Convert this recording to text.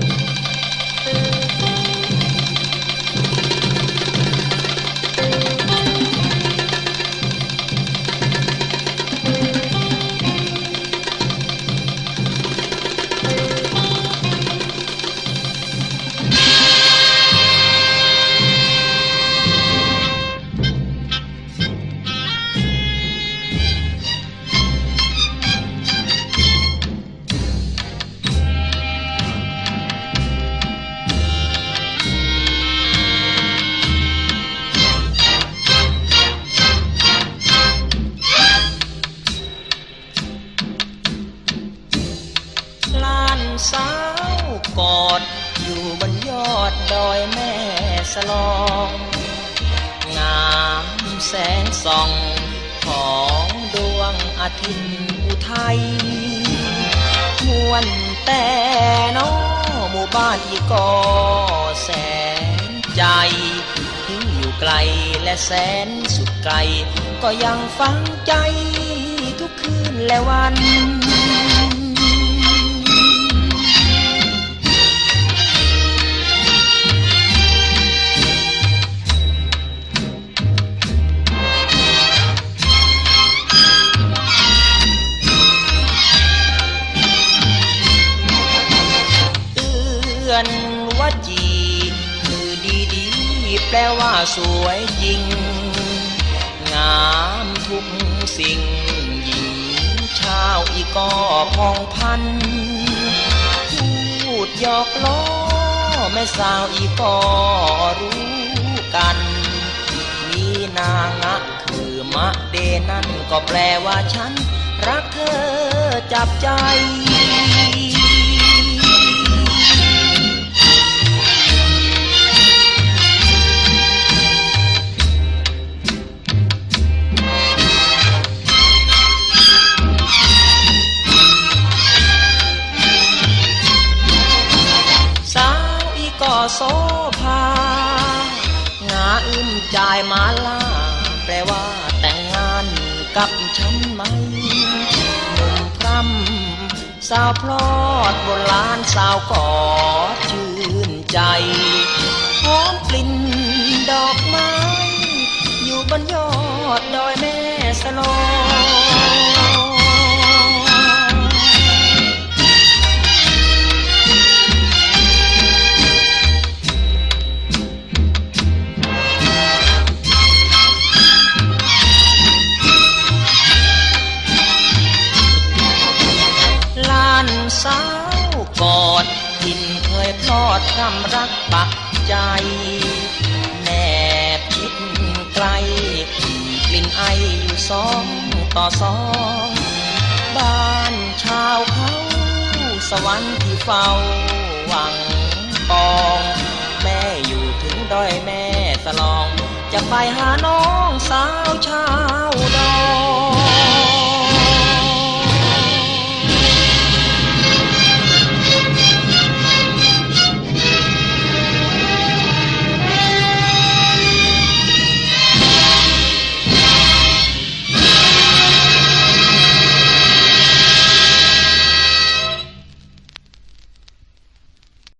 ลา สาวกอด อยู่บนยอดดอยแม่สลอง งามแสงส่องของดวงอาทิตย์อุทัยมวนแต่น้อหมู่บ้านอีกก็แสนใจถึงอยู่ไกลและแสนสุดไกล ก็ยังฟังใจทุกคืนและวัน อื้อนว่าจีคือดีดีแปลว่าสวยจริง งามทุกสิ่งหญิงชาวอีก็พองพัน พูดหยอกล้อแม่สาวอีก็รู้กัน มีนางะคือมะเดนั่นก็แปลว่าฉัน รักเธอจับใจ โซภางาอึมจายมาลา แปลว่าแต่งงานกับฉันไหมหนุ่มพรำสาวพลอดโบราณสาวกอดชื่นใจหอมกลิ่นดอกไม้ อยู่บนยอดดอยแม่สลอ ทินเคยพลอดคำรักปักใจ แนบชิดไกล กลิ่นไออยู่สองต่อสอง บ้านชาวเขาสวรรค์ที่เฝ้าหวังปอง แม่อยู่ถึงดอยแม่สลอง จะไปหาน้องสาวชา